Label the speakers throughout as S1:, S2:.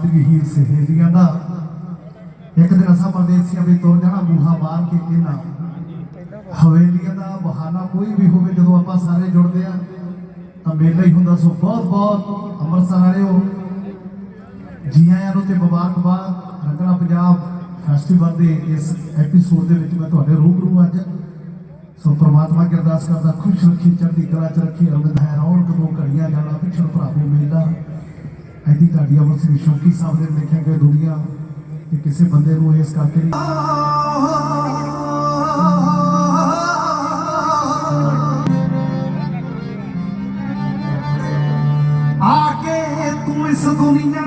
S1: साथ भी ही सहेलियां दा एक दिन ऐसा परदेसियां भी तो जाना मुहा मार के कहना ਹਵੇਲੀਆਂ ਦਾ ਬਹਾਨਾ ਕੋਈ ਵੀ ਹੋਵੇ, ਜਦੋਂ ਆਪਾਂ ਸਾਰੇ ਜੁੜਦੇ ਆ ਤਾਂ ਮੇਲਾ ਹੀ ਹੁੰਦਾ। ਸੋ ਬਹੁਤ ਬਹੁਤ ਅੰਮ੍ਰਿਤਸਰ ਵਾਲਿਓ ਜੀ ਆਇਆਂ ਨੂੰ ਤੇ ਮੁਬਾਰਕਬਾਦ। ਰੰਗਲਾ ਪੰਜਾਬ ਫੈਸਟੀਵਲ ਦੇ ਇਸ ਐਪੀਸੋਡ ਦੇ ਵਿੱਚ ਮੈਂ ਤੁਹਾਡੇ ਰੂਬਰੂ ਅੱਜ। ਸੋ ਪ੍ਰਮਾਤਮਾ ਕੀ ਅਰਦਾਸ ਕਰਦਾ, ਖੁਸ਼ ਰੱਖੀ, ਚੜ੍ਹਦੀ ਕਲਾ ਚ ਰੱਖੀ ਅੰਗਦ ਹੈ ਰੌਣਕ ਨੂੰ ਘੜੀਆਂ ਜਾਣਾ ਪਿਛੜ ਭਰਾਵੋ ਮੇਲਾ। ਐਦੀ ਤੁਹਾਡੀ ਅਮਰ ਸਿੰਘ ਸ਼ੌਕੀ ਸਾਹਿਬ ਨੇ ਦੇਖਿਆ ਕਿ ਦੁਨੀਆ ਤੇ ਕਿਸੇ ਬੰਦੇ ਨੂੰ ਇਸ ਕਰਕੇ ਨਹੀਂ ਆ ਕੇ ਤੂੰ ਇਸ ਦੁਨੀਆ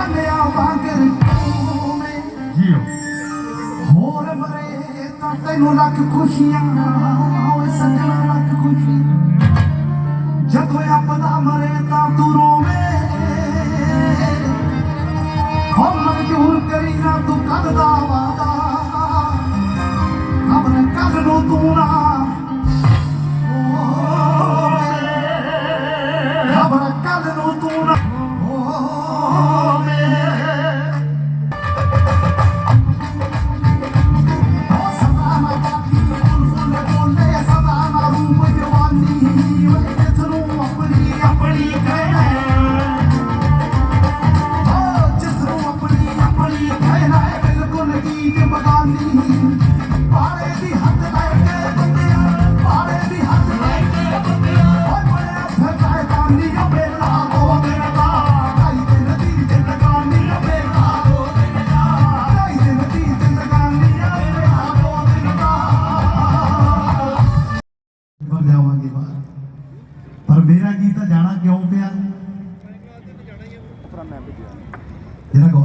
S1: ਭੰਨਿਆ ਮਰੇ ਖੁਸ਼ੀਆਂ ਜਦੋਂ ਆਪਦਾ ਮਰੇ ਤਾਂ ਤੂੰ ਰੋਵੇਂ। ਹੋ ਮਨਜ਼ੂਰ ਕਰੀ ਨਾ ਤੂੰ ਕੱਲ ਦਾ ਵਾਦਾ ਕੱਲ ਨੂੰ ਤੂੰ ഇതൊക്കെ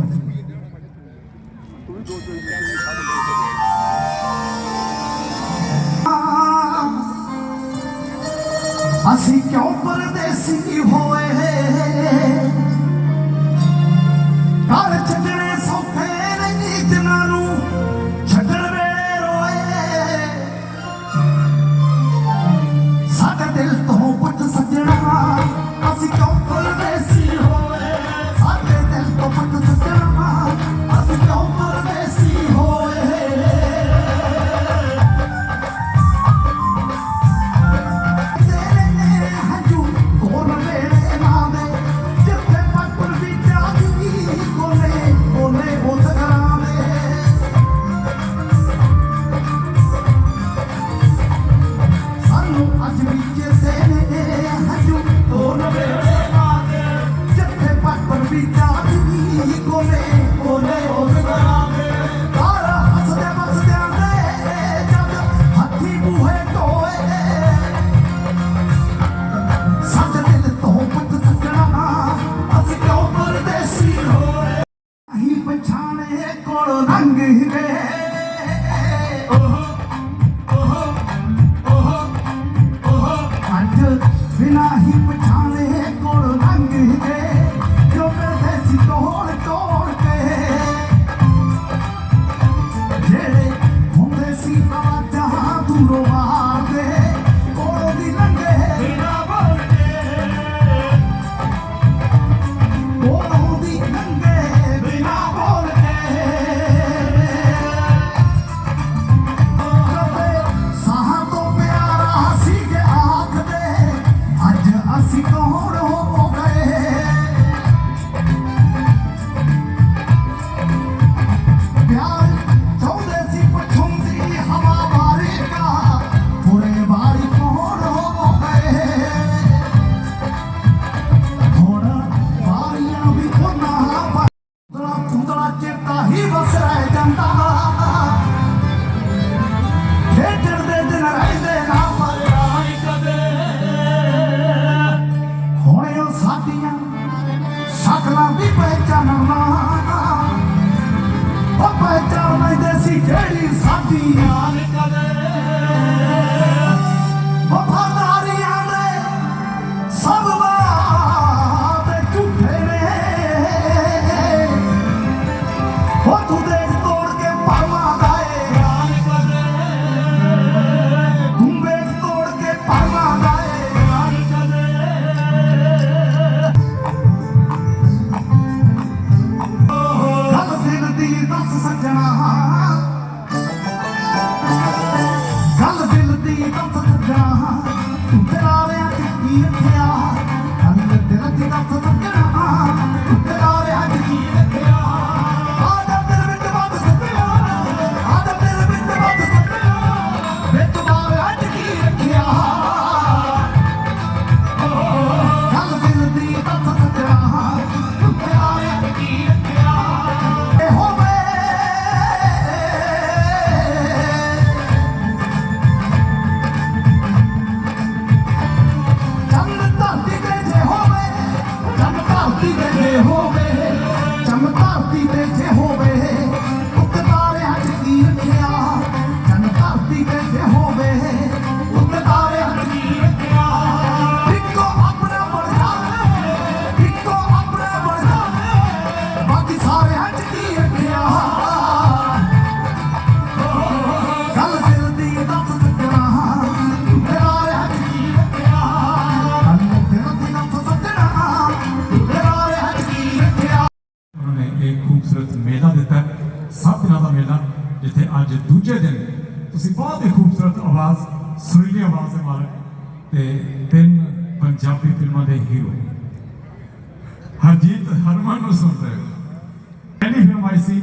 S1: আমি কাদের ਤੇਰਾ ਵੇ ਕੀ ਇੱਥੇ ਆ ਤਨ ਤੇਰਾ ਜਿਹੜਾ ਭਾਰਤੀ ਦੇ
S2: ਜੇ ਹੋਵੇ
S1: ਮੇਲਾ, ਜਿੱਥੇ ਅੱਜ ਦੂਜੇ ਦਿਨ ਤੁਸੀਂ ਬਹੁਤ ਹੀ ਖੂਬਸੂਰਤ ਆਵਾਜ਼, ਸੁਰੀਲੀ ਆਵਾਜ਼ ਦੇ ਮਾਲਕ ਤੇ ਤਿੰਨ ਪੰਜਾਬੀ ਫਿਲਮਾਂ ਦੇ ਹੀਰੋ ਹਰਜੀਤ ਹਰਮਨ ਨੂੰ ਸੁਣਦੇ ਹੋ ਪਹਿਲੀ ਫਿਲਮ ਆਈ ਸੀ,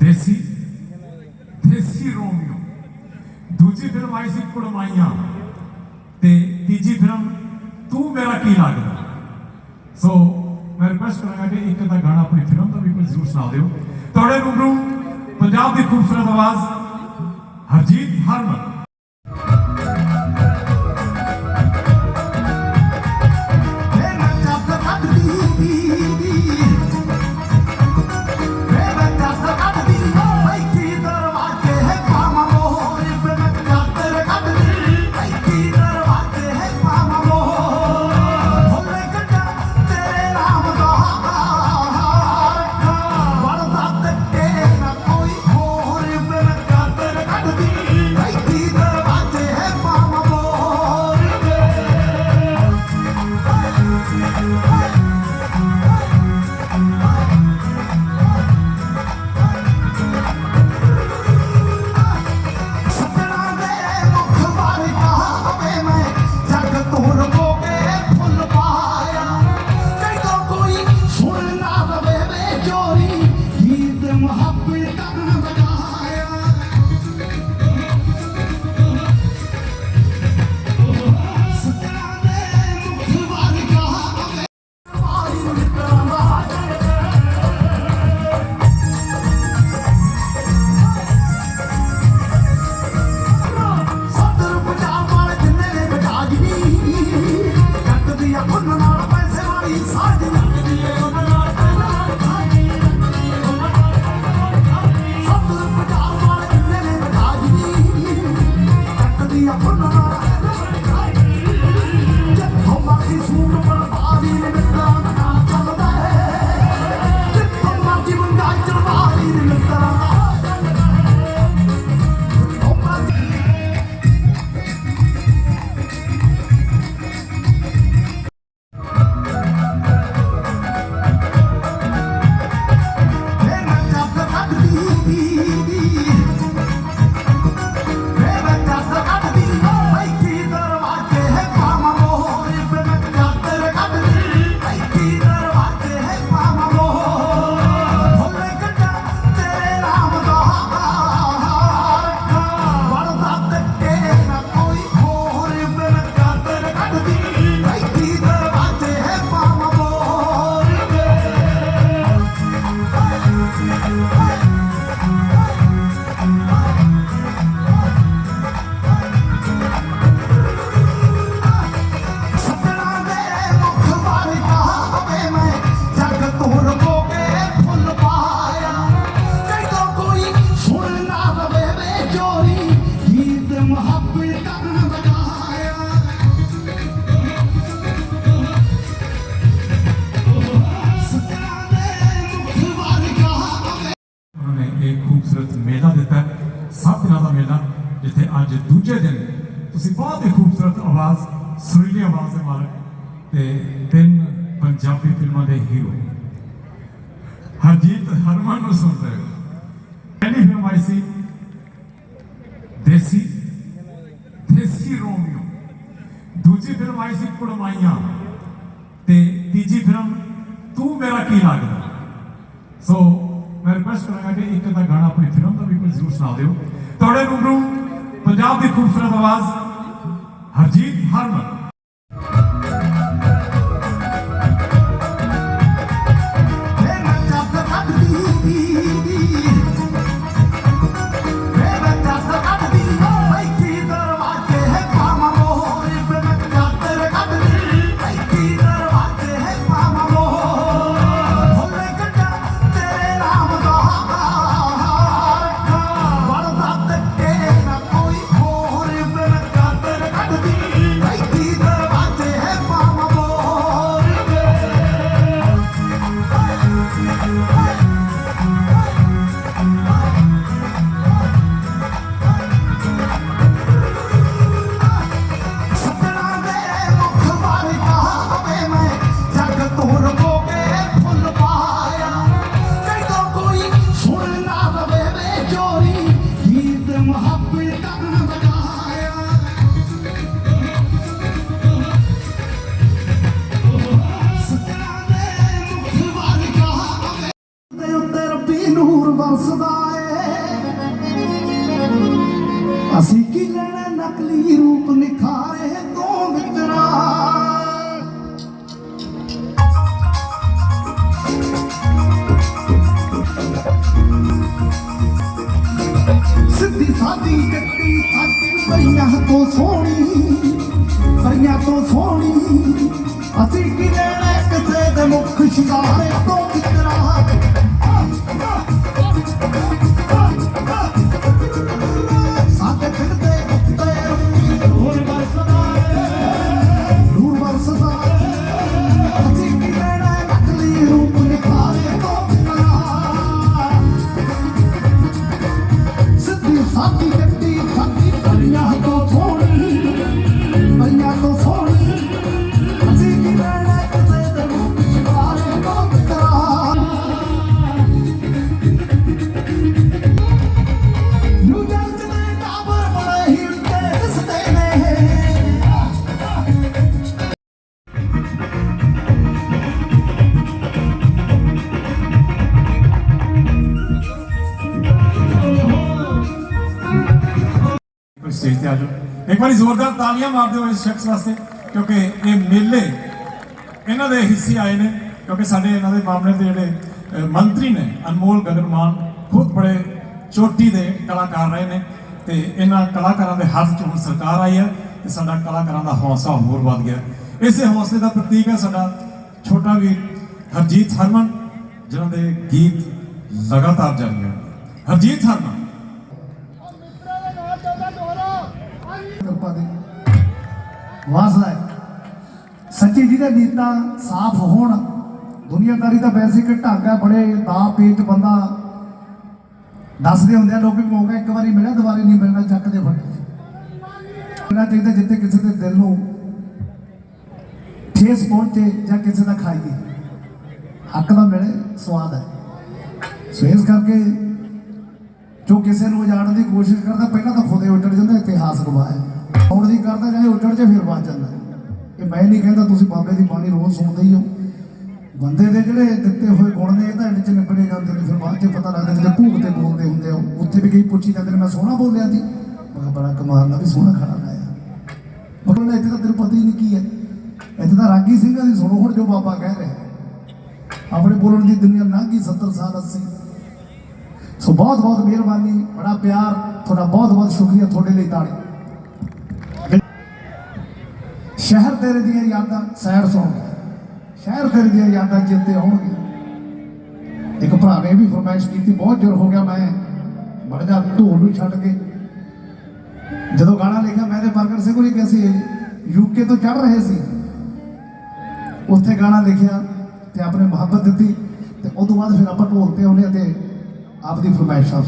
S1: ਦੇਸੀ ਦੇਸੀ ਰੋਮੀਓ। ਦੂਜੀ ਫਿਲਮ ਆਈ ਸੀ ਕੁੜਮਾਈਆਂ ਤੇ ਤੀਜੀ ਫਿਲਮ ਤੂੰ ਮੇਰਾ ਕੀ ਲੱਗਦਾ? ਸੋ ਮੈਂ ਰਿਕਵੈਸਟ ਕਰਾਂਗਾ ਕਿ ਇੱਕ ਦਾ ਗਾਣਾ ਆਪਣੀ ਫਿਲਮ ਦਾ ਵੀ ਕੋਈ ਜ਼ਰੂਰ ਸੁਣਾ ਦਿਓ। ਤੁਹਾਡੇ ਰੂਬਰੂ ਪੰਜਾਬ ਦੀ ਖੂਬਸੂਰਤ ਆਵਾਜ਼ ਹਰਜੀਤ ਹਰਮਨ। వస్తుంది ఎనిఫెంఐసి ਦੇਸੀ
S2: ਦੇਸੀ ਰੋਮੀਓ ਦੂਜੀ ਫਿਲਮ ਆਈ ਸੀ ਕੁੜਮਾਈਆਂ ਤੇ ਤੀਜੀ ਫਿਲਮ ਤੂੰ ਮੇਰਾ ਕੀ ਲੱਗਦਾ ਸੋ ਮੈਂ ਰਿਕਵੈਸਟ ਕਰਾਂਗਾ ਕਿ ਇੱਕ ਤਾਂ ਗਾਣਾ ਆਪਣੀ ਫਿਲਮ ਦਾ ਵੀ ਕੋਈ ਜ਼ਰੂਰ ਸੁਣਾ ਦਿਓ ਤੁਹਾਡੇ ਨੂੰ ਪੰਜਾਬ ਦੀ ਖੂਬਸੂਰਤ ਆਵਾਜ਼ ਹਰਜੀਤ ਹਰਮਨ
S1: ਸਿੱਧੀ ਸਾਦੀ ਕੱਟੀ ਸਾਡੀ ਪਈਆਂ ਤੋਂ ਸੋਹਣੀ ਪਈਆਂ ਤੋਂ ਸੋਹਣੀ। ਅਸੀਂ ਕੀ ਲੈਣਾ ਕਿਸੇ ਦੇ ਮੁੱਖ ਸ਼ਿਕਾਰੇ ਤੋਂ ਵਿਤਰਾ
S2: ਸਟੇਜ ਤੇ ਆ ਜਾਓ। ਇੱਕ ਵਾਰੀ ਜ਼ੋਰਦਾਰ ਤਾਲੀਆਂ ਮਾਰ ਦਿਓ ਇਸ ਸ਼ਖਸ ਵਾਸਤੇ, ਕਿਉਂਕਿ ਇਹ ਮੇਲੇ, ਇਹਨਾਂ ਦੇ ਹਿੱਸੇ ਆਏ ਨੇ, ਕਿਉਂਕਿ ਸਾਡੇ ਇਹਨਾਂ ਦੇ ਮਾਮਲੇ ਦੇ ਜਿਹੜੇ ਮੰਤਰੀ ਨੇ ਅਨਮੋਲ ਗਗਨਮਾਨ, ਖੁਦ ਬੜੇ ਚੋਟੀ ਦੇ ਕਲਾਕਾਰ ਰਹੇ ਨੇ, ਤੇ ਇਹਨਾਂ ਕਲਾਕਾਰਾਂ ਦੇ ਹੱਥ 'ਚ ਹੁਣ ਸਰਕਾਰ ਆਈ ਹੈ ਤੇ ਸਾਡਾ ਕਲਾਕਾਰਾਂ ਦਾ ਹੌਸਲਾ ਹੋਰ ਵੱਧ ਗਿਆ। ਇਸੇ ਹੌਸਲੇ ਦਾ ਪ੍ਰਤੀਕ ਹੈ ਸਾਡਾ ਛੋਟਾ ਵੀਰ ਹਰਜੀਤ ਹਰਮਨ, ਜਿਨ੍ਹਾਂ ਦੇ ਗੀਤ ਲਗਾਤਾਰ ਜਾਰੀ ਹੈ ਹਰਜੀਤ ਹਰਮਨ
S1: ਵਾਸਾ ਹੈ। ਸੱਚੀ ਜੀ ਦੇ ਨੀਤਾਂ ਸਾਫ਼ ਹੋਣ, ਦੁਨੀਆਦਾਰੀ ਦਾ ਵੈਸੇ ਢੰਗ ਹੈ, ਬੜੇ ਦਾ ਪੇਚ ਬੰਦਾ ਦੱਸਦੇ ਹੁੰਦੇ ਆ, ਲੋਕੀ ਮੌਕਾ ਇੱਕ ਵਾਰੀ ਮਿਲਿਆ, ਦੁਬਾਰੇ ਨਹੀਂ ਮਿਲਣਾ, ਚੱਕ ਦੇ ਫੱਟੇ ਮਿਲਣਾ ਚਾਹੀਦਾ ਜਿੱਥੇ ਕਿਸੇ ਦੇ ਦਿਲ ਨੂੰ ਠੇਸ ਪਹੁੰਚੇ ਜਾਂ ਕਿਸੇ ਦਾ ਖਾਈਏ। ਹੱਕ ਦਾ ਮਿਲੇ, ਸਵਾਦ ਹੈ। ਸੋ ਇਸ ਕਰਕੇ ਜੋ ਕਿਸੇ ਨੂੰ ਉਜਾੜਨ ਦੀ ਕੋਸ਼ਿਸ਼ ਕਰਦਾ, ਪਹਿਲਾਂ ਤਾਂ ਖੁਦੇ ਉੱਜੜ ਜਾਂਦਾ, ਇਤਿਹਾਸ ਗਵਾਇਆ ਹੁਣ ਦੀ ਕਰਦਾ, ਚਾਹੇ ਉੱਜੜ ਜੇ ਫਿਰ ਬਚ ਮੈਂ ਨਹੀਂ ਕਹਿੰਦਾ ਤੁਸੀਂ ਬਾਬੇ ਦੀ ਬਾਣੀ ਰੋਜ਼ ਸੁਣਦੇ ਹੀ ਹੋ। ਬੰਦੇ ਦੇ ਜਿਹੜੇ ਦਿੱਤੇ ਹੋਏ ਗੁਣ ਨੇ, ਇਹ ਤਾਂ ਨਿਬੜੇ ਜਾਂਦੇ ਨੇ। ਫਿਰ ਬਾਅਦ 'ਚ ਪਤਾ ਲੱਗਦਾ ਜਦੋਂ ਭੂਖ ਤੇ ਬੋਲਦੇ ਹੁੰਦੇ ਹੋ ਉੱਥੇ ਵੀ ਕਈ ਪੁੱਛੀ ਜਾਂਦੇ ਨੇ, ਮੈਂ ਸੋਹਣਾ ਬੋਲਿਆ ਸੀ? ਮੈਂ ਬੜਾ ਕਮਾਲ ਨਾਲ ਵੀ ਸੋਹਣਾ ਖਾਣਾ ਲਾਇਆ ਮਗਰ ਨੇ ਇੱਥੇ ਤਾਂ ਤੈਨੂੰ ਪਤਾ ਹੀ ਨਹੀਂ ਕੀ ਹੈ। ਇੱਥੇ ਤਾਂ ਰਾਗੀ ਸਿੰਘਾਂ ਦੀ ਸੁਣੋ ਹੁਣ ਜੋ ਬਾਬਾ ਕਹਿ ਰਿਹਾ ਆਪਣੇ ਬੋਲਣ ਦੀ ਦੁਨੀਆ ਲੰਘ ਗਈ 70 ਸਾਲ 80 ਸੋ ਬਹੁਤ ਬਹੁਤ ਮਿਹਰਬਾਨੀ, ਬੜਾ ਪਿਆਰ, ਤੁਹਾਡਾ ਬਹੁਤ ਬਹੁਤ ਸ਼ੁਕਰੀਆ ਤੁਹਾਡੇ ਲਈ ਤਾੜੀ। ਸ਼ਹਿਰ ਤੇਰੇ ਦੀਆਂ ਯਾਦਾਂ ਸੈਰ ਸੁਣ ਸ਼ਹਿਰ ਤੇਰੇ ਦੀਆਂ ਯਾਦਾਂ ਚੇਤੇ ਆਉਣਗੀਆਂ। ਇੱਕ ਭਰਾ ਨੇ ਵੀ ਫਰਮਾਇਸ਼ ਕੀਤੀ, ਬਹੁਤ ਜ਼ੋਰ ਹੋ ਗਿਆ ਮੈਂ। ਬੜ ਜਾ ਢੋਲ ਨੂੰ ਛੱਡ ਕੇ। ਜਦੋਂ ਗਾਣਾ ਲਿਖਿਆ, ਮੈਂ ਤੇ ਬਰਗਰ ਸਿੰਘ ਹੋਰੀ ਕੈਸੀ ਯੂਕੇ ਤੋਂ ਚੜ ਰਹੇ ਸੀ। ਉੱਥੇ ਗਾਣਾ ਲਿਖਿਆ ਤੇ ਆਪਣੇ ਮੁਹੱਬਤ ਦਿੱਤੀ ਤੇ ਉਦੋਂ ਬਾਅਦ ਫਿਰ ਆਪਾਂ ਢੋਲ ਤੇ ਆਉਨੇ ਤੇ ਆਪਦੀ ਫਰਮਾਇਸ਼ ਆਪ